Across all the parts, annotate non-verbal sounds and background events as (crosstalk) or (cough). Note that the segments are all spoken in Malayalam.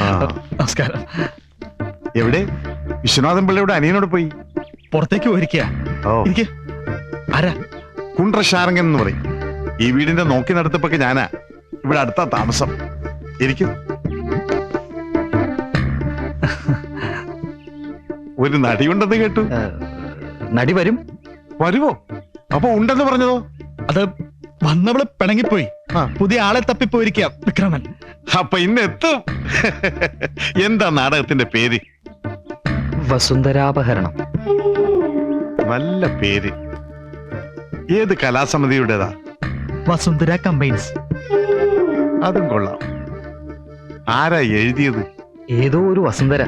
നമസ്കാരം. എവിടെ? വിശ്വനാഥൻ പിള്ളയുടെ അനിയനോട് പോയി. പുറത്തേക്ക് പോയിരിക്കുക എനിക്ക് ആരാ? എന്ന് പറയും. ഈ വീടിന്റെ നോക്കി നടത്തിപ്പൊക്കെ ഞാനാ. ഇവിടെ അടുത്ത താമസം. ഇരിക്കും. ഒരു നടിയുണ്ടെന്ന് കേട്ടു. നടി വരും. വരുവോ? അപ്പൊ ഉണ്ടെന്ന് പറഞ്ഞതോ? അത് വന്നവൾ പിണങ്ങിപ്പോയി. ആ. പുതിയ ആളെ തപ്പിപ്പോയിരിക്കാം വിക്രമൻ. അപ്പൊ ഇന്ന് എത്തും എന്താ നാടകത്തിന്റെ പേര്? വസുന്ധരാപഹരണം. നല്ല പേര്. ഏത് കലാസമിതിയുടേതാ? വസുന്ധര കമ്പൈൻസ്. അതും കൊള്ളാം. ആരാ എഴുതിയത്? ഏതോ ഒരു വസുന്ധര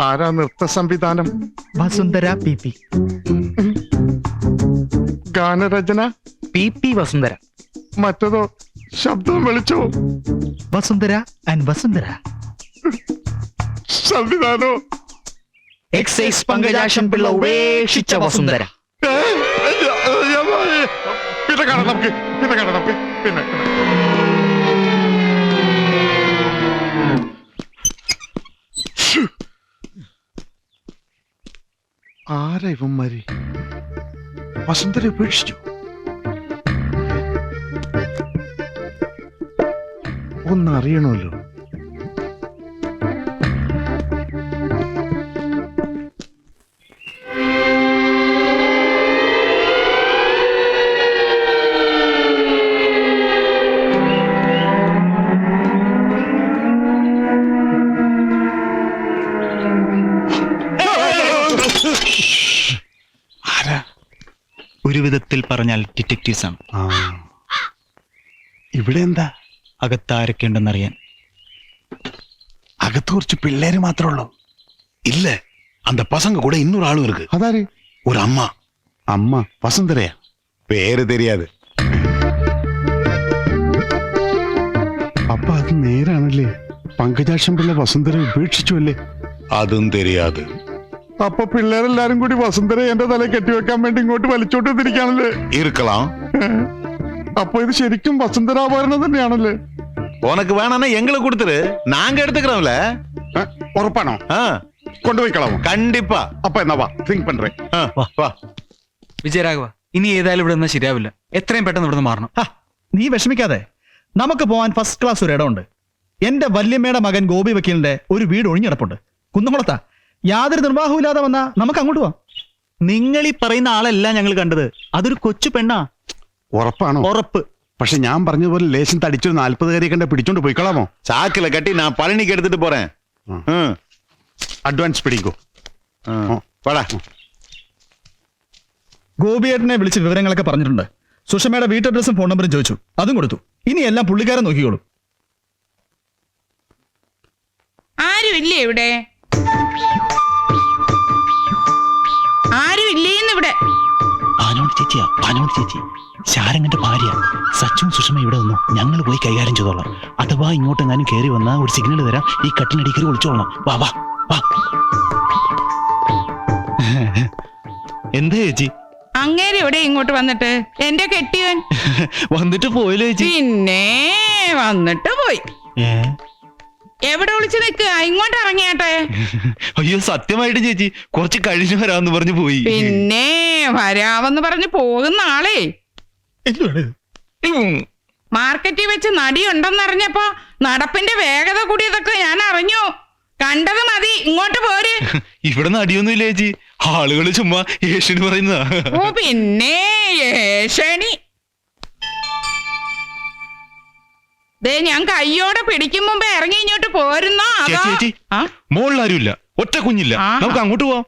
ആരാ നൃത്ത സംവിധാനം? Vasundhara P P. ഗാനരചന? P P Vasundhara. മറ്റതോ ശബ്ദം വിളിച്ചോ വസുന്ധര ആൻഡ് വസുന്ധര. സംവിധാനോ? എക്സൈസ് പങ്കജാശം പിള്ള ഉപേക്ഷിച്ച വസുന്ധര. പിന്നെ കാണാം നമുക്ക്. പിന്നെ കാണാം നമുക്ക്. പിന്നെ. ആരാ ഇവന്മാര്? വസന്തരെ ഉപേക്ഷിച്ചു. ഒന്നറിയണമല്ലോ. പറഞ്ഞാൽ ഡിറ്റക്റ്റീവ്സ് ആണ് ആ ഇവിടെ എന്താ അകത്ത് ആരൊക്കെ ഉണ്ടെന്നറിയാൻ அகத்து കുറച്ച് പിള്ളേര് മാത്രമേ ഉള്ളൂ இல்ல அந்த பசங்க கூட இன்னொரு ஆளும் இருக்கு അതാര് ஒரு அம்மா അമ്മ വസുന്ധരയാ பேரு தெரியாது അപ്പൊ അത് നേരാണല്ലേ പങ്കജാക്ഷം പിള്ള വസുന്ധര ഉപേക്ഷിച്ചു അല്ലേ அதுவும் தெரியாது അപ്പൊ പിള്ളേരെല്ലാരും കൂടി വസുന്ധരെ എന്റെ തല കെട്ടിവെക്കാൻ വേണ്ടി ഇങ്ങോട്ട് വലിച്ചോട്ട് വന്നിരിക്കാണല്ലേ இருக்கலாம் അപ്പൊ ഇത് ശരിക്കും വസുന്ധരാഭരണം തന്നെയാണല്ലേ? உனக்கு வேணாம்னா എങ്ങൾ கொடுத்துரு நாங்க எடுத்துக்கிறோம்ல ഉറപ്പാണോ? ஆ, കണ്ടിപ്പാ. கண்டிப்பா അപ്പൊ എന്നാ വാ തിങ്ക് പണ്ടേ. വാ വിജയരാഘവ ഇനി ഏതായാലും ഇവിടെ നിന്നാ ശരിയാവില്ല. എത്രയും പെട്ടെന്ന് ഇവിടെ നിന്ന് മാറണം നീ വിഷമിക്കാതെ. നമുക്ക് പോവാൻ ഫസ്റ്റ് ക്ലാസ് ഒരു ഇടമുണ്ട് എന്റെ വല്യമ്മയുടെ മകൻ ഗോപി വക്കീലിന്റെ ഒരു വീട് ഒഴിഞ്ഞിടപ്പുണ്ട് കുന്നംകുളത്താ. യാതൊരു നിർവാഹവും ഇല്ലാതെ വന്നാ നമുക്ക് അങ്ങോട്ട് പോവാം നിങ്ങൾ ഈ പറയുന്ന ആളല്ല ഞങ്ങൾ കണ്ടത് അതൊരു കൊച്ചു പെണ്ണാ ഉറപ്പാണോ ഉറപ്പ് പക്ഷെ ഞാൻ പറഞ്ഞതുപോലെ ലേശം തടിച്ചൊരു നാല്പത് കയറി കണ്ട പിടിച്ചോണ്ട് പോയിക്കളാമോ சாக்குல கட்டி நான் பழனிக்கு எடுத்துட்டு போறேன் ம். ம், അഡ്വാൻസ് പിടിക്കോ ம். வாடா ഗോപിയേട്ടനെ വിളിച്ച് വിവരങ്ങളൊക്കെ പറഞ്ഞിട്ടുണ്ട് സുഷമയുടെ വീട്ട് അഡ്രസ്സും ഫോൺ നമ്പറും ചോദിച്ചു അതും കൊടുത്തു ഇനി എല്ലാം പുള്ളിക്കാരൻ നോക്കിക്കോളൂ ആരുമില്ലേ ഇവിടെ ആരുമില്ലേന്ന് ഇവിടെ പാനോട് ചേച്ചിയാ പാനോട് ചേച്ചി. ശാരങ്ങന്റെ ഭാര്യ. സച്ചും സുഷമ ഇവിടെ വന്നു. ഞങ്ങൾ പോയി കൈകാര്യം ചെയ്തോളാം. അഥവാ ഇങ്ങോട്ടെങ്ങാനും കയറി വന്നാൽ ഒരു സിഗ്നൽ തരാം. ഈ കട്ടിനടിക്കൽ ഒളിച്ചോളാം വാ വാ വാ. എന്താ ചേച്ചി? അങ്ങേരെ ഇവിടെ ഇങ്ങോട്ട് വന്നിട്ട്? എന്റെ കെട്ടിയവൻ? വന്നിട്ട് പോയല്ലോ ചേച്ചി. പിന്നെ വന്നിട്ട് പോയി. എവിടെ വിളിച്ചു നിൽക്കുക ഇങ്ങോട്ട് ഇറങ്ങിയാട്ടെ അയ്യോ സത്യമായിട്ട് ചേച്ചി കുറച്ച് കഴിഞ്ഞു വരാമെന്ന് പറഞ്ഞു പോയി. പിന്നെ വരാമെന്ന് പറഞ്ഞു പോകുന്ന ആളേ? മാർക്കറ്റിൽ വെച്ച് നടിയുണ്ടെന്നറിഞ്ഞപ്പോ നടപ്പിന്റെ വേഗത കൂടിയതൊക്കെ ഞാൻ അറിഞ്ഞു. കണ്ടത് മതി ഇങ്ങോട്ട് പോര്. (laughs) ഇവിടെ നടിയൊന്നും നടിയൊന്നുമില്ല ചേച്ചി. ആളുകൾ ചുമ്മാ ഏഷ്യന് പറയുന്നതാ. ഓ പിന്നെ ഏഷണി ദേ ഞാൻ കയ്യോടെ പിടിക്കും മുമ്പ് ഇറങ്ങി ഇങ്ങോട്ട് പോരുന്നോ? അതോ ചേച്ചി ചേച്ചി. മോളിലാരുമില്ല. ഒറ്റ കുഞ്ഞില്ല. ആഹാ. നമുക്ക് അങ്ങോട്ട് പോവാം.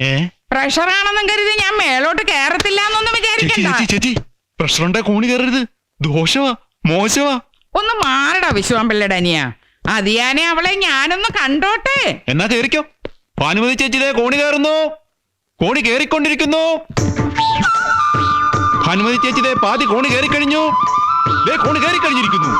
പ്രഷർ പ്രഷറാണെന്നും കരുതി ഞാൻ മേലോട്ട് കേറത്തില്ല എന്നൊന്നും ചേച്ചി വിചാരിക്കണ്ട. ചേച്ചി ചേച്ചി. പ്രഷറുണ്ടെ കോണി കയറരുത്. ദോഷവാ. മോശവാ. ഒന്ന് മാറടാ വിശ്വാമ്പിള്ളയുടെ അനിയ. അതിയാനെ അവളെ ഞാനൊന്ന് കണ്ടോട്ടെ. എന്നാ കേറിക്കോ ഭാനുമതി ചേച്ചി കോണി കയറുന്നു. കോണി കേറിക്കൊണ്ടിരിക്കുന്നു ഭാനുമതി ചേച്ചി പാതി കോണി കയറിക്കഴിഞ്ഞു. ദേ കോണ് കയറി കഴിഞ്ഞിരിക്കുന്നു.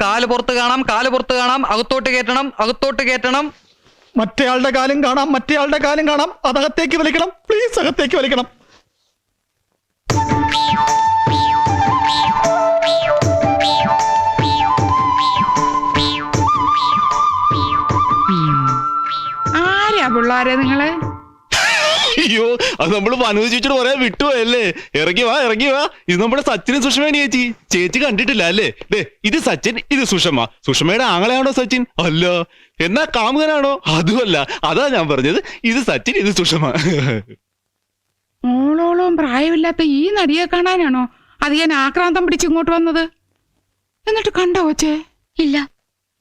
കാൽ പുറത്ത് കാണാം കാൽ പുറത്ത് കാണാം അകത്തോട്ട് കയറ്റണം അകത്തോട്ട് കയറ്റണം. മറ്റേയാളുടെ കാലും കാണാം മറ്റേയാളുടെ കാലും കാണാം അതകത്തേക്ക് വലിക്കണം പ്ലീസ് അകത്തേക്ക് വലിക്കണം. ആരാ പിള്ളാരെ അയ്യോ അത് നമ്മൾ മനോജ് ചേച്ചിയോട് പറയാൻ വിട്ടുപോയല്ലേ? ഇറങ്ങി വാ ഇറങ്ങി വാ. ഇത് നമ്മുടെ സച്ചിനും സുഷമയാണ് ചേച്ചി. ചേച്ചി കണ്ടിട്ടില്ല അല്ലേ? ദേ ഇത് സച്ചിൻ ഇത് സുഷമ. സുഷമയുടെ ആങ്ങളെയാണോ സച്ചിൻ? അല്ല. എന്നാ കാമുകനാണോ? അതുമല്ല. അതാ ഞാൻ പറഞ്ഞത്. ഇത് സച്ചിൻ ഇത് സുഷമ. പ്രായമില്ലാത്ത ഈ നടിയെ കാണാനാണോ അത് ഞാൻ ആക്രാന്തം പിടിച്ച് ഇങ്ങോട്ട് വന്നത്? എന്നിട്ട് കണ്ടോ ചേ ഇല്ല.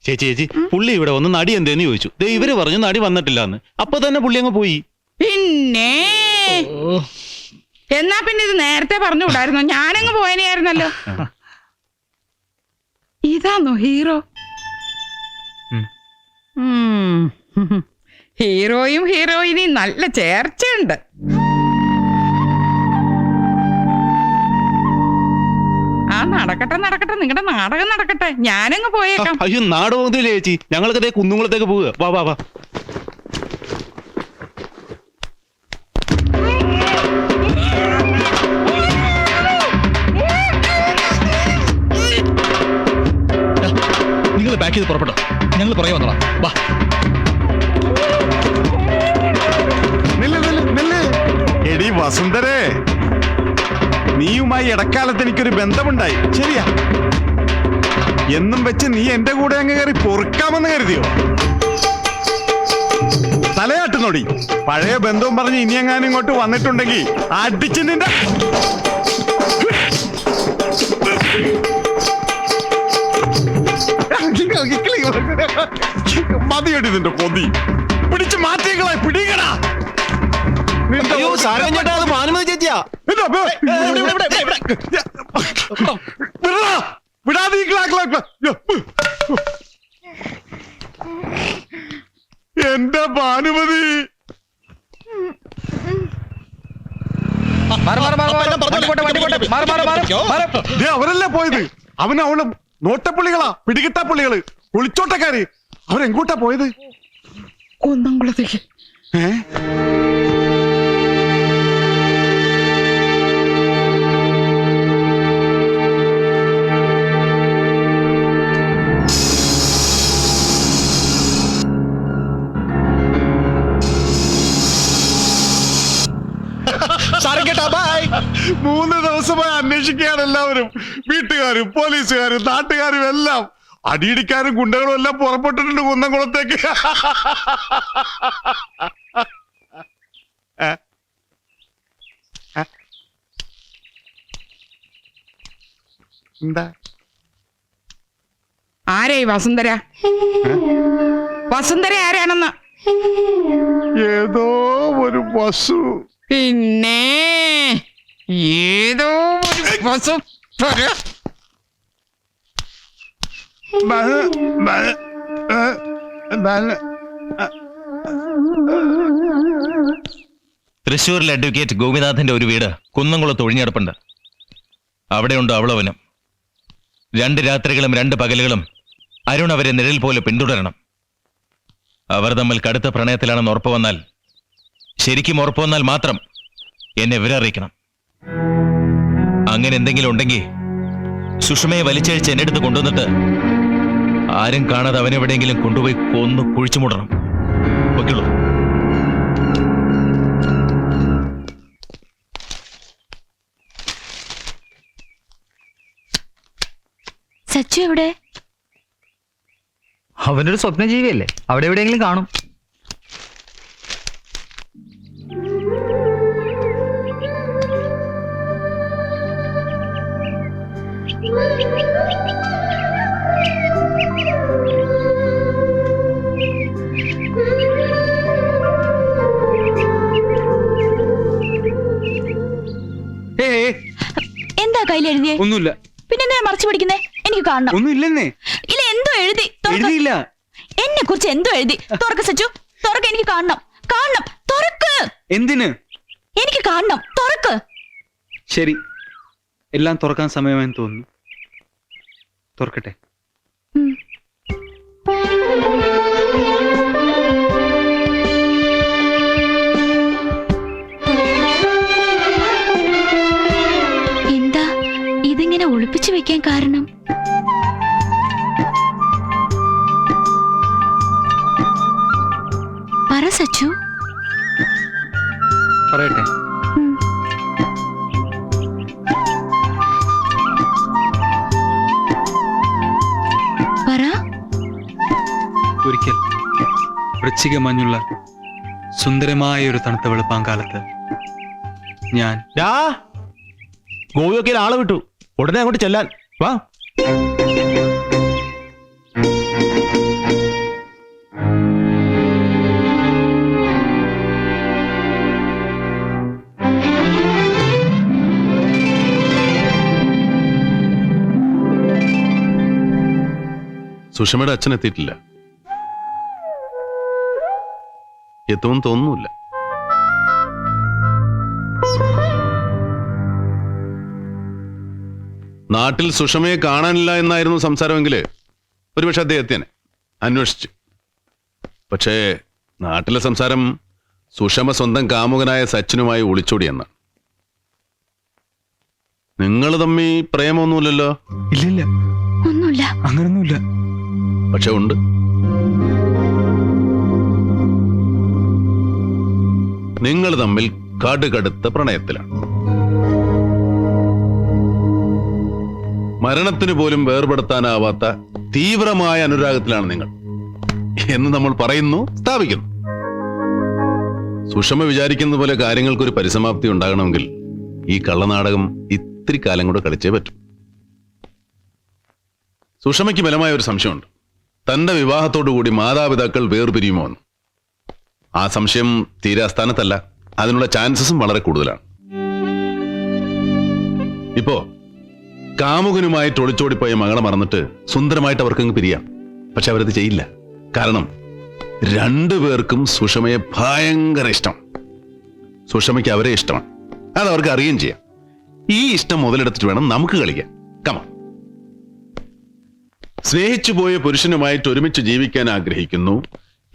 ചേച്ചി ചേച്ചി പുള്ളി ഇവിടെ വന്ന് നടി എന്തേന്ന് ചോദിച്ചു. ദേ ഇവർ പറഞ്ഞു നടി വന്നിട്ടില്ല എന്ന് അപ്പൊ തന്നെ പുള്ളി അങ്ങ് പോയി. പിന്നെ? എന്നാ പിന്നെ ഇത് നേരത്തെ പറഞ്ഞു വിടായിരുന്നു ഞാനങ്ങ് പോയനെയായിരുന്നല്ലോ. ഇതാന്നോ ഹീറോ. ഹീറോയും ഹീറോയിനും നല്ല ചേർച്ചയുണ്ട്. നടക്കട്ടെ നടക്കട്ടെ. നിങ്ങളുടെ നാടകം നടക്കട്ടെ. ഞാനങ്ങ് പോയേക്കാം. അയ്യോ നാടകമൊന്നുമില്ല ചേച്ചി? ഞങ്ങൾക്ക് ദേ കുന്നുകുളത്തേക്ക് പോവുക. വാ വാ വാ. നിങ്ങൾ ബാക്ക് ചെയ്ത് പുറപ്പെട്ടോ. ഞങ്ങൾ പുറകെ വന്നോളാം. വാ. നില്ല് നില്ല് നില്ല്. എടി വസുന്ധരേ. നീയുമായി ഇടക്കാലത്ത് എനിക്കൊരു ബന്ധമുണ്ടായി. ശരിയാ. എന്നും വെച്ച് നീ എന്റെ കൂടെ അങ്ങ് കയറി പൊറുക്കാമെന്ന് കരുതിയോ? തലയാട്ടുന്നോടി. പഴയ ബന്ധവും പറഞ്ഞ് ഇനി എങ്ങാനും ഇങ്ങോട്ട് വന്നിട്ടുണ്ടെങ്കിൽ അടിച്ച് നിന്റെ മതിയടി നിന്റെ പൊതി. പിടിച്ച് മാറ്റികളെ പിടിക്കടാ ചേച്ചിയാ. എന്റെ ഭാനുമതി. അവരല്ലേ പോയത്? അവനും അവളും നോട്ടപ്പുള്ളികളാ പിടികിട്ടാ പുള്ളികൾ. ഒളിച്ചോട്ടക്കാര് അവരെങ്ങോട്ടാ പോയത്? കുന്നംകുളത്തേക്ക്. ഏ? മൂന്ന് ദിവസമായി അന്വേഷിക്കുകയാണ് എല്ലാവരും. വീട്ടുകാരും പോലീസുകാരും നാട്ടുകാരും എല്ലാം. അടിയിടിക്കാരും ഗുണ്ടകളും എല്ലാം പുറപ്പെട്ടിട്ടുണ്ട് കുന്നംകുളത്തേക്ക്? എന്താ? ആരായി വസുന്ധര? വസുന്ധര ആരാണെന്ന്? ഏതോ ഒരു വസു. പിന്നെ? ഏതോ ഒരു വസു. തൃശൂരിലെ അഡ്വക്കേറ്റ് ഗോപിനാഥന്റെ ഒരു വീട് കുന്നംകുളത്ത് ഒഴിഞ്ഞെടുപ്പുണ്ട്. അവിടെയുണ്ട് അവളവനും. രണ്ട് രാത്രികളും രണ്ട് പകലുകളും അരുൺ അവരെ നിഴൽ പോലെ പിന്തുടരണം. അവർ തമ്മിൽ കടുത്ത പ്രണയത്തിലാണെന്ന് ഉറപ്പ് വന്നാൽ ശരിക്കും ഉറപ്പ് വന്നാൽ മാത്രം എന്നെ വിവരറിയിക്കണം അങ്ങനെ എന്തെങ്കിലും ഉണ്ടെങ്കിൽ സുഷമയെ വലിച്ചഴിച്ച് എന്റെ അടുത്ത് കൊണ്ടുവന്നിട്ട് ആരും കാണാതെ അവനെവിടെയെങ്കിലും കൊണ്ടുപോയി കൊന്നു കുഴിച്ചു മൂടണം. ഓക്കെയുള്ളൂ സച്ചു എവിടെ? അവനൊരു സ്വപ്നജീവിയല്ലേ? അവിടെ എവിടെയെങ്കിലും കാണും. എഴുതിയേ? ഒന്നുമില്ല. പിന്നെ എന്തിനാ മറച്ചു പിടിക്കുന്നേ? എനിക്ക് കാണണം. ഒന്നുമില്ലെന്നേ. ഇല്ല എന്തോ എഴുതി. എഴുതിയില്ല. എന്നെ കുറിച്ച് എന്തോ എഴുതി? തുറക്ക് സച്ചു. തുറക്ക് എനിക്ക് കാണണം. കാണണം. തുറക്ക്. എന്തിന്? എനിക്ക് കാണണം. തുറക്ക്. ശരി. എല്ലാം തുറക്കാൻ സമയമായി തോന്നുന്നു. തുറക്കട്ടെ. ഒളിപ്പിച്ചു കാരണം? പറ സച്ചു. പറയട്ടെ. പറ. ഒരിക്കൽ വൃശ്ചിക മഞ്ഞുള്ള സുന്ദരമായ ഒരു തണുത്ത വെളുപ്പാങ്കാലത്ത് ഞാൻ ഡാ ഗോവി ആളെ വിട്ടു. ഉടനെ അങ്ങോട്ട് ചെല്ലാൻ. വാ. സുഷമയുടെ അച്ഛൻ എത്തിയിട്ടില്ല. എത്തുമെന്ന് തോന്നുന്നില്ല നാട്ടിൽ സുഷമയെ കാണാനില്ല എന്നായിരുന്നു സംസാരമെങ്കിൽ ഒരുപക്ഷെ അദ്ദേഹത്തിന് അന്വേഷിച്ചു. പക്ഷേ നാട്ടിലെ സംസാരം സുഷമ സ്വന്തം കാമുകനായ സച്ചിനുമായി ഒളിച്ചോടിയെന്നാണ് നിങ്ങൾ തമ്മി പ്രേമൊന്നുമില്ലല്ലോ ഇല്ലില്ല. ഒന്നുമില്ല. അങ്ങനൊന്നുമില്ല. പക്ഷെ ഉണ്ട്. നിങ്ങൾ തമ്മിൽ കടുകടുത്ത പ്രണയത്തിലാണ്. മരണത്തിന് പോലും വേർപെടുത്താനാവാത്ത തീവ്രമായ അനുരാഗത്തിലാണ് നിങ്ങൾ. എന്ന് നമ്മൾ പറയുന്നു സ്ഥാപിക്കുന്നു. സുഷമ വിചാരിക്കുന്ന പോലെ കാര്യങ്ങൾക്കൊരു പരിസമാപ്തി ഉണ്ടാകണമെങ്കിൽ ഈ കള്ളനാടകം ഇത്തിരി കാലം കൂടെ കളിച്ചേ പറ്റും. സുഷമയ്ക്ക് ബലമായ ഒരു സംശയമുണ്ട്. തന്റെ വിവാഹത്തോടുകൂടി മാതാപിതാക്കൾ വേർപിരിയുമോ എന്ന്. ആ സംശയം തീരാസ്ഥാനത്തല്ല അതിനുള്ള ചാൻസസും വളരെ കൂടുതലാണ്. ഇപ്പോ കാമുകനുമായിട്ട് ഒളിച്ചോടിപ്പോയ മകളെ മറന്നിട്ട് സുന്ദരമായിട്ട് അവർക്കങ്ങ് പിരിയാം. പക്ഷെ അവരത് ചെയ്യില്ല. കാരണം രണ്ടുപേർക്കും സുഷമയെ ഭയങ്കര ഇഷ്ടം. സുഷമയ്ക്ക് അവരെ ഇഷ്ടമാണ്. അത് അവർക്ക് അറിയുകയും ചെയ്യാം. ഈ ഇഷ്ടം മുതലെടുത്തിട്ട് വേണം നമുക്ക് കളിക്കാൻ. കമ സ്നേഹിച്ചു പോയ പുരുഷനുമായിട്ട് ഒരുമിച്ച് ജീവിക്കാൻ ആഗ്രഹിക്കുന്നു.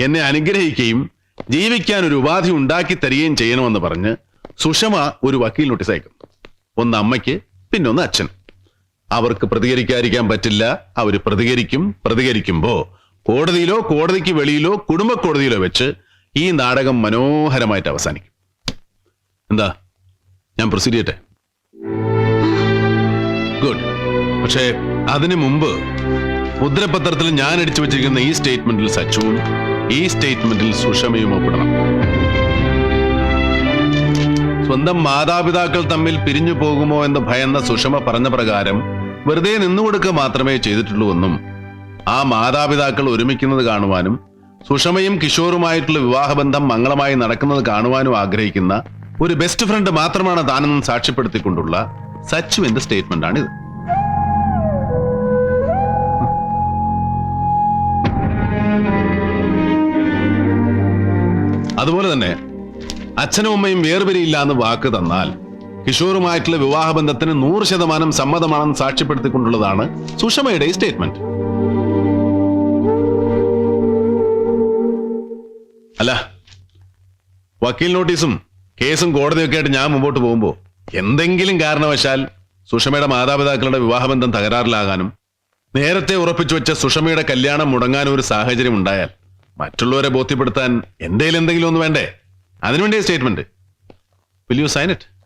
എന്നെ അനുഗ്രഹിക്കുകയും ജീവിക്കാൻ ഒരു ഉപാധി ഉണ്ടാക്കി തരികയും ചെയ്യണമെന്ന് പറഞ്ഞ് സുഷമ ഒരു വക്കീൽ നോട്ടീസ് അയക്കും ഒന്ന് അമ്മയ്ക്ക് പിന്നൊന്ന് അച്ഛനും. അവർക്ക് പ്രതികരിക്കാതിരിക്കാൻ പറ്റില്ല. അവർ പ്രതികരിക്കും. പ്രതികരിക്കുമ്പോൾ കോടതിയിലോ കോടതിക്ക് വെളിയിലോ കുടുംബ കോടതിയിലോ വെച്ച് ഈ നാടകം മനോഹരമായിട്ട് അവസാനിക്കും. എന്താ? ഞാൻ പ്രൊസീഡ് ചെയ്യട്ടെ? ഗുഡ് പക്ഷേ അതിനു മുമ്പ് മുദ്രപത്രത്തിൽ ഞാൻ അടിച്ചു വെച്ചിരിക്കുന്ന ഈ സ്റ്റേറ്റ്മെന്റിൽ സച്ചുവും ഈ സ്റ്റേറ്റ്മെന്റിൽ സുഷമയും ഒപ്പിടണം. സ്വന്തം മാതാപിതാക്കൾ തമ്മിൽ പിരിഞ്ഞു പോകുമോ എന്ന് ഭയന്ന സുഷമ പറഞ്ഞ പ്രകാരം വെറുതെ നിന്നുകൊടുക്കുക മാത്രമേ ചെയ്തിട്ടുള്ളൂ എന്നും ആ മാതാപിതാക്കൾ ഒരുമിക്കുന്നത് കാണുവാനും സുഷമയും കിഷോറുമായിട്ടുള്ള വിവാഹബന്ധം മംഗളമായി നടക്കുന്നത് കാണുവാനും ആഗ്രഹിക്കുന്ന ഒരു ബെസ്റ്റ് ഫ്രണ്ട് മാത്രമാണ് താനെന്നും സാക്ഷ്യപ്പെടുത്തിക്കൊണ്ടുള്ള സച്ചുവിന്റെ സ്റ്റേറ്റ്മെന്റ് ആണിത് അതുപോലെ തന്നെ അച്ഛനും അമ്മയും വേർപിരിയില്ല എന്ന് വാക്ക് തന്നാൽ കിഷോറുമായിട്ടുള്ള വിവാഹബന്ധത്തിന് നൂറ് ശതമാനം സമ്മതമാണെന്ന് സാക്ഷ്യപ്പെടുത്തിക്കൊണ്ടുള്ളതാണ് സുഷമയുടെ സ്റ്റേറ്റ്മെന്റ്. അല്ല വക്കീൽ നോട്ടീസും കേസും കോടതിയൊക്കെ ആയിട്ട് ഞാൻ മുമ്പോട്ട് പോകുമ്പോൾ എന്തെങ്കിലും കാരണവശാൽ സുഷമയുടെ മാതാപിതാക്കളുടെ വിവാഹബന്ധം തകരാറിലാകാനും നേരത്തെ ഉറപ്പിച്ചു വെച്ച സുഷമയുടെ കല്യാണം മുടങ്ങാനും ഒരു സാഹചര്യം ഉണ്ടായാൽ മറ്റുള്ളവരെ ബോധ്യപ്പെടുത്താൻ എന്തെങ്കിലും എന്തെങ്കിലും ഒന്ന് വേണ്ടേ? അതിനുവേണ്ടി statement. Will you sign it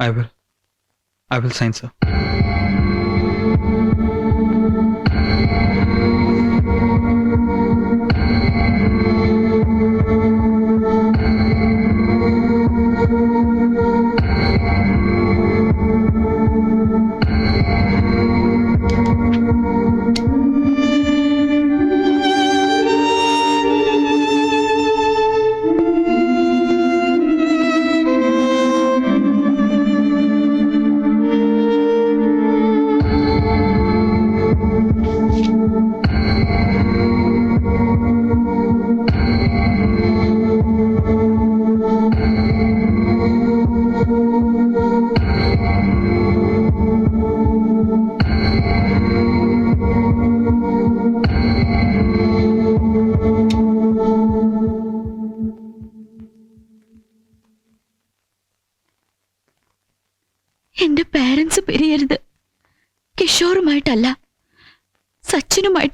I will I will sign sir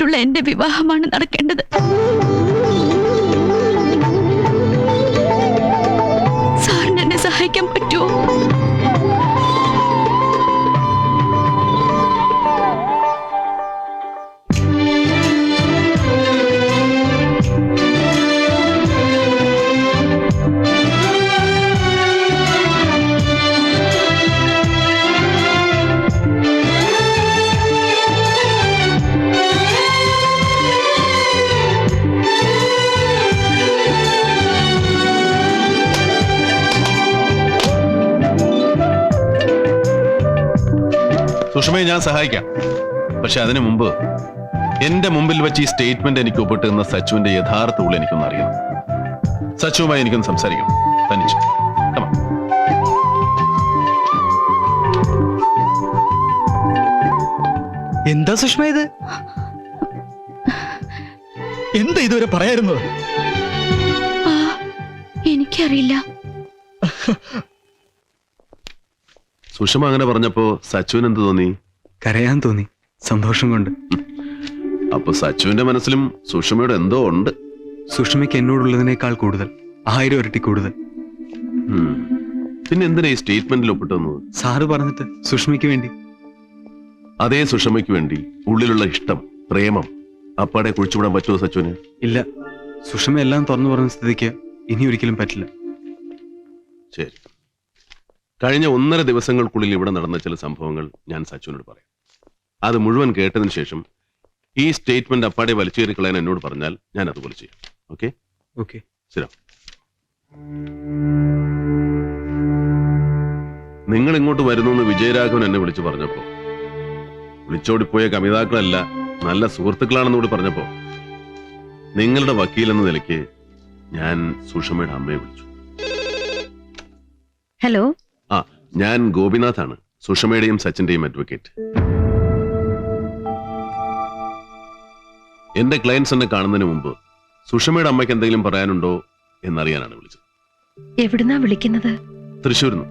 സച്ചിനുമായിട്ടുള്ള എന്റെ വിവാഹമാണ് നടക്കേണ്ടത്. സുഷമയെ ഞാൻ സഹായിക്കാം. പക്ഷെ അതിനു മുമ്പ് എന്റെ മുമ്പിൽ വെച്ച് ഈ സ്റ്റേറ്റ്മെന്റ് എനിക്ക് ഒപ്പിട്ടുന്ന സച്ചുവിന്റെ യഥാർത്ഥ ഉള്ളിൽ എനിക്കൊന്ന് അറിയണം. സച്ചുവുമായി എനിക്കൊന്ന് സംസാരിക്കണം തനിച്ചു. എന്താ സുഷ്മ ഇത്? എന്താ ഇതുവരെ പറയായിരുന്നത്? എനിക്കറിയില്ല. സുഷമ അങ്ങനെ പറഞ്ഞപ്പോ സച്ചുവിന് എന്ത് തോന്നി? കരയാൻ തോന്നി. സന്തോഷം കൊണ്ട്. അപ്പൊ സച്ചുവിന്റെ മനസ്സിലും സുഷമയുടെ എന്തോ ഉണ്ട്. സുഷമയ്ക്ക് എന്നോടുള്ളതിനേക്കാൾ കൂടുതൽ. ആയിരം ഇരട്ടി കൂടുതൽ. പിന്നെ എന്തിനാ ഈ സ്റ്റേറ്റ്മെന്റിൽ ഒപ്പിട്ട് വന്നത്? സാറ് പറഞ്ഞിട്ട് സുഷമയ്ക്ക് വേണ്ടി. അതേ സുഷമയ്ക്ക് വേണ്ടി ഉള്ളിലുള്ള ഇഷ്ടം പ്രേമം അപ്പാടെ കുഴിച്ചുവിടാൻ പറ്റുമോ സച്ചുവിന്? ഇല്ല. സുഷമ എല്ലാം തുറന്നു പറഞ്ഞ സ്ഥിതിക്ക് ഇനി ഒരിക്കലും പറ്റില്ല. ശരി. കഴിഞ്ഞ ഒന്നര ദിവസങ്ങൾക്കുള്ളിൽ ഇവിടെ നടന്ന ചില സംഭവങ്ങൾ ഞാൻ സച്ചുവിനോട് പറയാം. അത് മുഴുവൻ കേട്ടതിന് ശേഷം ഈ സ്റ്റേറ്റ്മെന്റ് അപ്പാടെ വലിച്ചേറിക്കളയാൻ എന്നോട് പറഞ്ഞാൽ ഞാൻ അതുപോലെ ചെയ്യും. ഓക്കെ? ഓക്കെ. ശരി നിങ്ങൾ ഇങ്ങോട്ട് വരുന്നു എന്ന് വിജയരാഘവൻ എന്നെ വിളിച്ചു പറഞ്ഞപ്പോ വിളിച്ചോടിപ്പോയ കമിതാക്കളല്ല നല്ല സുഹൃത്തുക്കളാണെന്ന് കൂടി പറഞ്ഞപ്പോ നിങ്ങളുടെ വക്കീൽ എന്ന നിലയ്ക്ക് ഞാൻ സുഷമയുടെ അമ്മയെ വിളിച്ചു. ഹലോ? ആ ഞാൻ ഗോപിനാഥാണ് സുഷമയുടെയും സച്ചിന്റെയും അഡ്വക്കേറ്റ് എന്റെ ക്ലയൻസ് എന്നെ കാണുന്നതിന് മുമ്പ് സുഷമയുടെ അമ്മയ്ക്ക് എന്തെങ്കിലും പറയാനുണ്ടോ എന്നറിയാനാണ് വിളിച്ചത്. എവിടുന്നാ വിളിക്കുന്നത്? തൃശ്ശൂരിൽ നിന്ന്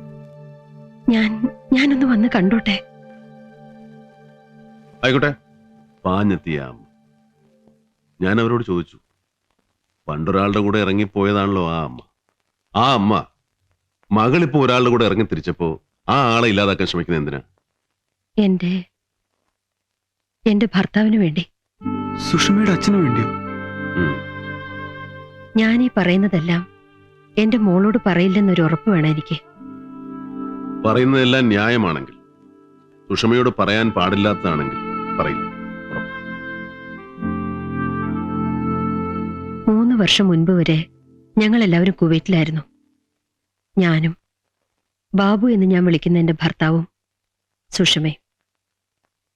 ഞാൻ ഞാനൊന്ന് വന്ന് കണ്ടോട്ടെ. ആയിക്കോട്ടെ. പാഞ്ഞെത്തിയ അമ്മ. ഞാൻ അവരോട് ചോദിച്ചു പണ്ടൊരാളുടെ കൂടെ ഇറങ്ങിപ്പോയതാണല്ലോ ആ അമ്മ. ആ അമ്മ മകളിപ്പോ ഒരാളുടെ കൂടെ ഇറങ്ങി തിരിച്ചപ്പോ ആ ആളെ ഇല്ലാതാക്കാൻ ശ്രമിക്കുന്നത് എന്തിനാ? എന്റെ എന്റെ ഭർത്താവിന് വേണ്ടി. സുഷമയുടെ അച്ഛനു വേണ്ടിയോ? ഞാനീ ഞാൻ ഈ പറയുന്നതെല്ലാം എന്റെ മോളോട് പറയില്ലെന്നൊരു ഉറപ്പ് വേണം എനിക്ക്. പറയുന്നതെല്ലാം ന്യായമാണെങ്കിൽ. സുഷമയോട് പറയാൻ പാടില്ലാത്തതാണെങ്കിൽ പറയില്ല. മൂന്ന് വർഷം മുൻപ് വരെ ഞങ്ങൾ എല്ലാവരും കുവൈറ്റിലായിരുന്നു. ഞാനും ബാബു എന്ന് ഞാൻ വിളിക്കുന്ന എന്റെ ഭർത്താവും സുഷമയും.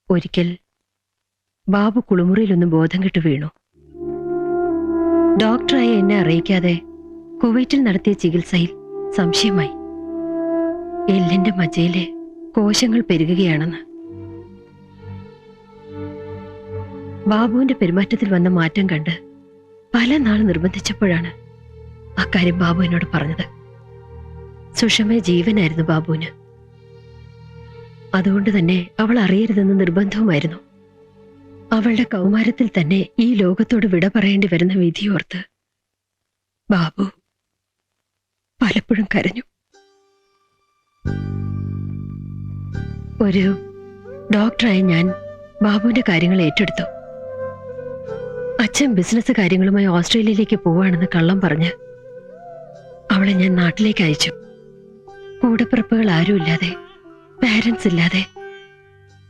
ഒരിക്കൽ ബാബു കുളിമുറിയിലൊന്ന് ബോധം കെട്ട് വീണു. ഡോക്ടറായി എന്നെ അറിയിക്കാതെ കുവൈറ്റിൽ നടത്തിയ ചികിത്സയിൽ സംശയമായി. എല്ലിന്റെ മജയിലെ കോശങ്ങൾ പെരുകുകയാണെന്ന്. ബാബുവിന്റെ പെരുമാറ്റത്തിൽ വന്ന മാറ്റം കണ്ട് പല നാൾ നിർബന്ധിച്ചപ്പോഴാണ് അക്കാര്യം ബാബു എന്നോട് പറഞ്ഞത്. സുഷമ ജീവനായിരുന്നു ബാബുവിന്. അതുകൊണ്ട് തന്നെ അവൾ അറിയരുതെന്ന് നിർബന്ധവുമായിരുന്നു. അവളുടെ കൗമാരത്തിൽ തന്നെ ഈ ലോകത്തോട് വിട പറയേണ്ടി വരുന്ന വിധിയോർത്ത് ബാബു പലപ്പോഴും കരഞ്ഞു. ഒരു ഡോക്ടറായ ഞാൻ ബാബുവിന്റെ കാര്യങ്ങൾ ഏറ്റെടുത്തു. അച്ഛൻ ബിസിനസ് കാര്യങ്ങളുമായി ഓസ്ട്രേലിയയിലേക്ക് പോവാണെന്ന് കള്ളം പറഞ്ഞ് അവളെ ഞാൻ നാട്ടിലേക്ക് അയച്ചു. കൂടപ്പിറപ്പുകൾ ആരുമില്ലാതെ പാരൻസ് ഇല്ലാതെ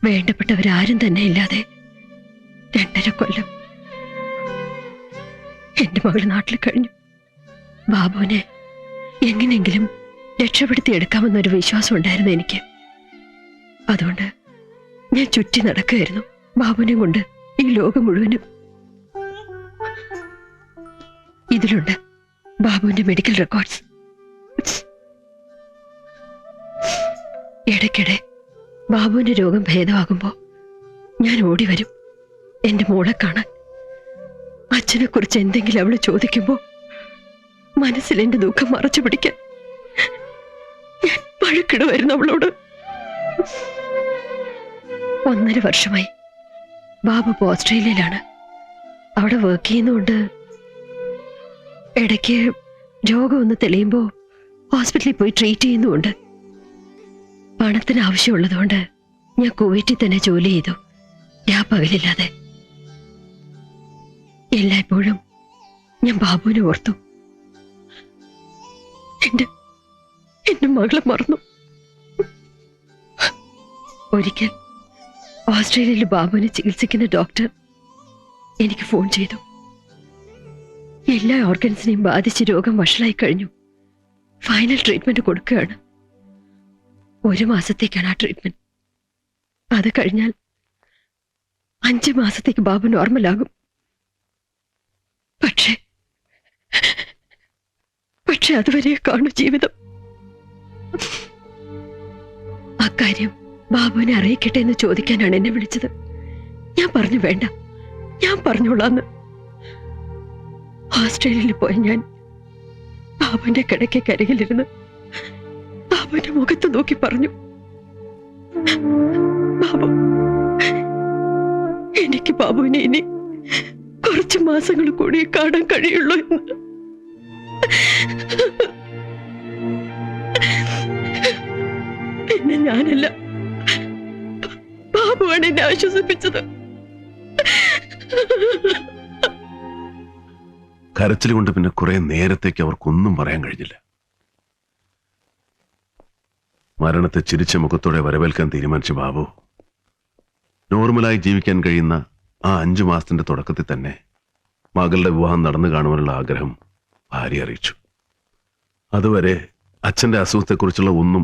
വേണ്ടപ്പെട്ടവരാരും തന്നെ ഇല്ലാതെ രണ്ടര കൊല്ലം എന്റെ മകൾ നാട്ടിൽ കഴിഞ്ഞു. ബാബുവിനെ എങ്ങനെയെങ്കിലും രക്ഷപ്പെടുത്തി എടുക്കാമെന്നൊരു വിശ്വാസം ഉണ്ടായിരുന്നു എനിക്ക്. അതുകൊണ്ട് ഞാൻ ചുറ്റി നടക്കുകയായിരുന്നു ബാബുവിനെ കൊണ്ട് ഈ ലോകം മുഴുവനും. ഇതിലുണ്ട് ബാബുവിന്റെ മെഡിക്കൽ റെക്കോർഡ്സ് ഇടയ്ക്കിടെ ബാബുവിന്റെ രോഗം ഭേദമാകുമ്പോൾ ഞാൻ ഓടി വരും. എന്റെ മോളെ കാണാൻ. അച്ഛനെ കുറിച്ച് എന്തെങ്കിലും അവൾ ചോദിക്കുമ്പോ മനസ്സിൽ എന്റെ ദുഃഖം മറച്ചു പിടിക്കാൻ ഞാൻ അവളോട്. ഒന്നര വർഷമായി ബാബു ഓസ്ട്രേലിയയിലാണ്. അവിടെ വർക്ക് ചെയ്യുന്നുണ്ട് ഇടയ്ക്ക് രോഗം ഒന്ന് തെളിയുമ്പോൾ ഹോസ്പിറ്റലിൽ പോയി ട്രീറ്റ് ചെയ്യുന്നുമുണ്ട് പണത്തിന് ആവശ്യമുള്ളതുകൊണ്ട് ഞാൻ കുവൈറ്റിൽ തന്നെ ജോലി ചെയ്തു. ഞാൻ പകലില്ലാതെ എല്ലായ്പ്പോഴും ഞാൻ ബാബുവിനെ ഓർത്തു. എന്റെ എന്റെ മകളെ മറന്നു. ഒരിക്കൽ ഓസ്ട്രേലിയയിൽ ബാബുവിനെ ചികിത്സിക്കുന്ന ഡോക്ടർ എനിക്ക് ഫോൺ ചെയ്തു. എല്ലാ ഓർഗൻസിനെയും ബാധിച്ച് രോഗം വഷളായി കഴിഞ്ഞു. ഫൈനൽ ട്രീറ്റ്മെന്റ് കൊടുക്കുകയാണ്. ഒരു മാസത്തേക്കാണ് ആ ട്രീറ്റ്മെന്റ്. അത് കഴിഞ്ഞാൽ അഞ്ച് മാസത്തേക്ക് ബാബു നോർമലാകും. പക്ഷേ പക്ഷെ അതുവരെ കാണു ജീവിതം. അക്കാര്യം ബാബുവിനെ അറിയിക്കട്ടെ എന്ന് ചോദിക്കാനാണ് എന്നെ വിളിച്ചത്. ഞാൻ പറഞ്ഞു വേണ്ട. ഞാൻ പറഞ്ഞോളാന്ന്. ഓസ്ട്രേലിയയിൽ പോയ ഞാൻ ബാബുവിന്റെ കിടക്കെ കരികിലിരുന്ന് ബാബുവിന്റെ മുഖത്ത് നോക്കി പറഞ്ഞു. ബാബു എനിക്ക് ബാബുവിനെ ഇനി കുറച്ച് മാസങ്ങൾ കൂടി കാണാൻ കഴിയുള്ളൂ എന്ന്. പിന്നെ ഞാനല്ല. ബാബുവാണ് എന്നെ ആശ്വസിപ്പിച്ചത്. കരച്ചിൽ കൊണ്ട് പിന്നെ കുറെ നേരത്തേക്ക് അവർക്കൊന്നും പറയാൻ കഴിഞ്ഞില്ല. മരണത്തെ ചിരിച്ച മുഖത്തോടെ വരവേൽക്കാൻ തീരുമാനിച്ച ബാബു നോർമലായി ജീവിക്കാൻ കഴിയുന്ന ആ അഞ്ചു മാസത്തിന്റെ തുടക്കത്തിൽ തന്നെ മകളുടെ വിവാഹം നടന്നു കാണുവാനുള്ള ആഗ്രഹം ഭാര്യ അറിയിച്ചു. അതുവരെ അച്ഛന്റെ അസുഖത്തെക്കുറിച്ചുള്ള ഒന്നും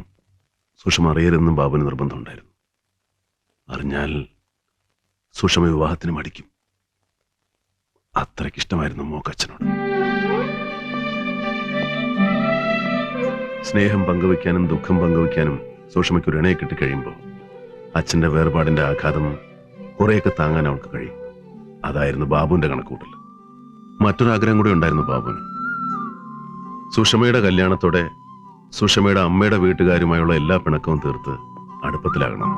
സുഷമ അറിയരുതെന്നും ബാബുവിന് നിർബന്ധമുണ്ടായിരുന്നു അറിഞ്ഞാൽ സുഷമ വിവാഹത്തിന് മടിക്കും. അത്രയ്ക്കിഷ്ടമായിരുന്നു മോക്കച്ഛനോട് സ്നേഹം പങ്കുവയ്ക്കാനും ദുഃഖം പങ്കുവയ്ക്കാനും സുഷമയ്ക്ക് ഒരു ഇണയെ കിട്ടിക്കഴിയുമ്പോൾ അച്ഛന്റെ വേർപാടിന്റെ ആഘാതം കുറെയൊക്കെ താങ്ങാൻ അവൾക്ക് കഴിയും. അതായിരുന്നു ബാബുവിന്റെ കണക്കൂട്ടൽ. മറ്റൊരാഗ്രഹം കൂടി ഉണ്ടായിരുന്നു ബാബുവിന്. സുഷമയുടെ കല്യാണത്തോടെ സുഷമയുടെ അമ്മയുടെ വീട്ടുകാരുമായുള്ള എല്ലാ പിണക്കവും തീർത്ത് അടുപ്പത്തിലാകണം.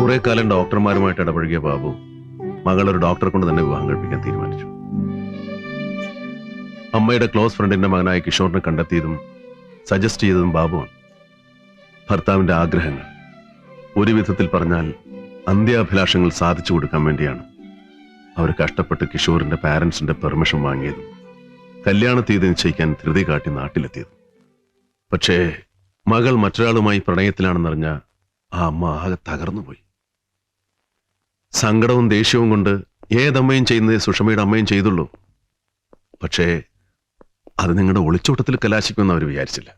കുറെ കാലം ഡോക്ടർമാരുമായിട്ട് ഇടപഴകിയ ബാബു മകൾ ഒരു ഡോക്ടറെ കൊണ്ട് തന്നെ വിവാഹം കഴിപ്പിക്കാൻ തീരുമാനിച്ചു. അമ്മയുടെ ക്ലോസ് ഫ്രണ്ടിന്റെ മകനായ കിഷോറിനെ കണ്ടെത്തിയതും സജസ്റ്റ് ചെയ്തതും ബാബുവാണ്. ഭർത്താവിന്റെ ആഗ്രഹങ്ങൾ. ഒരു വിധത്തിൽ പറഞ്ഞാൽ അന്ത്യാഭിലാഷങ്ങൾ സാധിച്ചു കൊടുക്കാൻ വേണ്ടിയാണ് അവർ കഷ്ടപ്പെട്ട് കിഷോറിന്റെ പാരന്റ്സിന്റെ പെർമിഷൻ വാങ്ങിയതും കല്യാണ തീയതി നിശ്ചയിക്കാൻ ധൃതി കാട്ടി നാട്ടിലെത്തിയത്. പക്ഷേ മകൾ മറ്റൊരാളുമായി പ്രണയത്തിലാണെന്നറിഞ്ഞ ആ അമ്മ ആകെ തകർന്നുപോയി. സങ്കടവും ദേഷ്യവും കൊണ്ട് ഏതമ്മയും ചെയ്യുന്നത് സുഷമയുടെ അമ്മയും ചെയ്തുള്ളൂ. പക്ഷേ അത് നിങ്ങളുടെ ഒളിച്ചോട്ടത്തിൽ കലാശിക്കുമെന്ന് അവർ വിചാരിച്ചില്ല.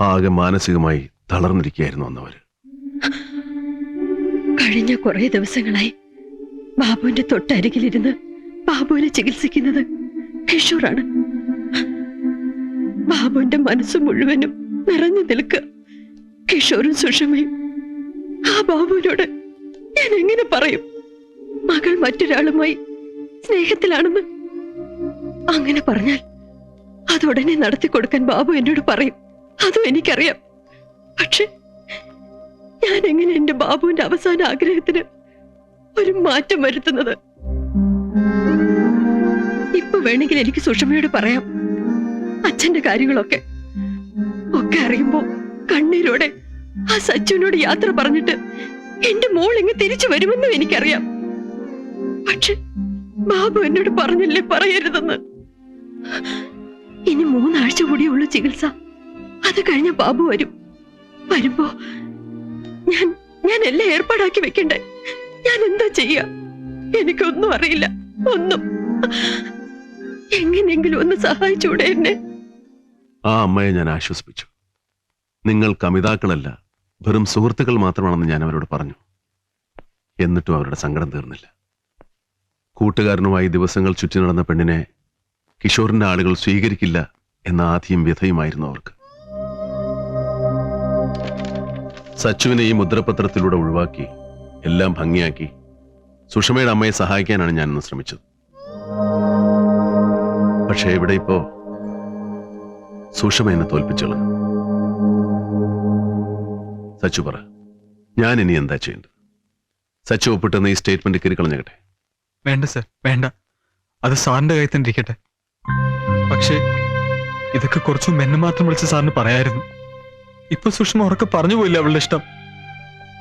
ആകെ മാനസികമായി തളർന്നിരിക്കുകയായിരുന്നു അന്നവർ കഴിഞ്ഞ കുറെ ദിവസങ്ങളായി ബാബുവിന്റെ തൊട്ടരികിലിരുന്ന് ബാബുവിനെ ചികിത്സിക്കുന്നത് കിഷോറാണ്. ബാബുവിന്റെ മനസ്സ് മുഴുവനും നിറഞ്ഞു നിൽക്കുക കിഷോറും സുഷമയും ആ ബാബുവിനോട് ഞാൻ എങ്ങനെ പറയും? മകൾ മറ്റൊരാളുമായി സ്നേഹത്തിലാണെന്ന് അങ്ങനെ പറഞ്ഞാൽ അതുടനെ നടത്തി കൊടുക്കാൻ ബാബു എന്നോട് പറയും. അതും എനിക്കറിയാം. പക്ഷെ ഞാൻ എങ്ങനെ എന്റെ ബാബുവിന്റെ അവസാന ആഗ്രഹത്തിന് ഒരു മാറ്റം വരുത്തുന്നത്? ഇപ്പൊ വേണമെങ്കിൽ എനിക്ക് സുഷമയോട് പറയാം. അച്ഛന്റെ കാര്യങ്ങളൊക്കെ. ഒക്കെ അറിയുമ്പോ കണ്ണീരോടെ ആ സച്ചുവിനോട് യാത്ര പറഞ്ഞിട്ട് എന്റെ മോൾ ഇങ്ങ് തിരിച്ചു വരുമെന്നും എനിക്കറിയാം. പക്ഷെ ബാബു എന്നോട് പറഞ്ഞില്ലേ പറയരുതെന്ന്? ഇനി മൂന്നാഴ്ച കൂടിയുള്ള ചികിത്സ. അത് കഴിഞ്ഞ ബാബു വരും. വരുമ്പോ ഞാൻ ഞാൻ എല്ലാം ഏർപ്പാടാക്കി വെക്കണ്ടേ? ഞാൻ എന്താ ചെയ്യ? എനിക്കൊന്നും അറിയില്ല. ഒന്നും. എങ്ങനെയെങ്കിലും ഒന്ന് സഹായിച്ചൂടെ എന്നെ? ആ അമ്മയെ ഞാൻ ആശ്വസിപ്പിച്ചു. നിങ്ങൾ കമിതാക്കളല്ല വെറും സുഹൃത്തുക്കൾ മാത്രമാണെന്ന് ഞാൻ അവരോട് പറഞ്ഞു. എന്നിട്ടും അവരുടെ സങ്കടം തീർന്നില്ല. കൂട്ടുകാരനുമായി ദിവസങ്ങൾ ചുറ്റി നടന്ന പെണ്ണിനെ കിഷോറിന്റെ ആളുകൾ സ്വീകരിക്കില്ല എന്ന ആദ്യം വ്യഥയുമായിരുന്നു അവർക്ക്. സച്ചുവിനെ ഈ മുദ്രപത്രത്തിലൂടെ ഒഴിവാക്കി എല്ലാം ഭംഗിയാക്കി സുഷമയുടെ അമ്മയെ സഹായിക്കാനാണ് ഞാൻ ഇന്ന് ശ്രമിച്ചത്. പക്ഷേ ഇവിടെ ഇപ്പോ സുഷമ എന്നെ തോൽപ്പിച്ചോളൂ. സച്ചു പറ ഞാൻ ഇനി എന്താ ചെയ്യേണ്ടത്? സച്ചു ഒപ്പിട്ടെന്ന് ഈ സ്റ്റേറ്റ്മെന്റ് കയറി കളഞ്ഞകട്ടെ. വേണ്ട സർ വേണ്ട. അത് സാറിന്റെ കയ്യിൽ ഇരിക്കട്ടെ. പക്ഷേ ഇതൊക്കെ കുറച്ചു മുമ്പ് എന്നെ മാത്രം വിളിച്ച് സാറിന് പറയായിരുന്നു. ഇപ്പൊ സുഷമ ഉറക്കെ പറഞ്ഞു പോയില്ല അവളുടെ ഇഷ്ടം?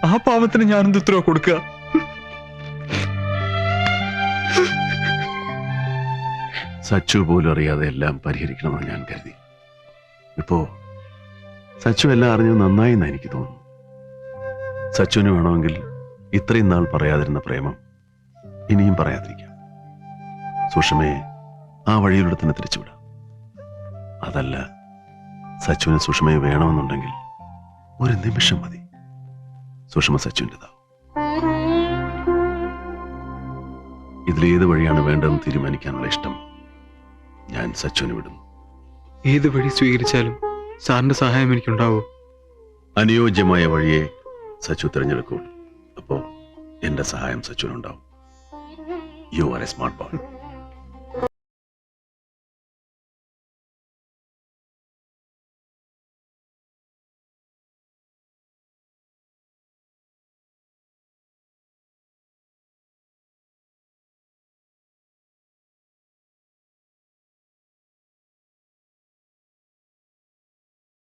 ആ പാവത്തിന് ഞാനെന്ത് ഉത്തരവ് കൊടുക്കുക? സച്ചു പോലും അറിയാതെ എല്ലാം പരിഹരിക്കണമെന്ന് ഞാൻ കരുതി. ഇപ്പോ സച്ചു എല്ലാം അറിഞ്ഞു നന്നായി എന്ന് എനിക്ക് തോന്നുന്നു സച്ചുവിന് വേണമെങ്കിൽ ഇത്രയും നാൾ പറയാതിരുന്ന പ്രേമം ഇനിയും പറയാതിരിക്കാം. സുഷമയെ ആ വഴിയിലൂടെ തന്നെ തിരിച്ചുവിടാം. അതല്ല സച്ചുവിന് സുഷമയെ വേണമെന്നുണ്ടെങ്കിൽ ഒരു നിമിഷം മതി. സുഷമ സച്ചുവിന്റെതാവും. ഇതിലേത് വഴിയാണ് വേണ്ടതെന്ന് തീരുമാനിക്കാനുള്ള ഇഷ്ടം? ഞാൻ സച്ചുവിന് വിടുന്നു. ഏത് വഴി സ്വീകരിച്ചാലും സാറിന്റെ സഹായം എനിക്കുണ്ടാവോ? അനുയോജ്യമായ വഴിയെ സച്ചു തിരഞ്ഞെടുക്കുള്ളൂ അപ്പോൾ എന്റെ സഹായം സച്ചുവിനുണ്ടാവും. You are a smart boy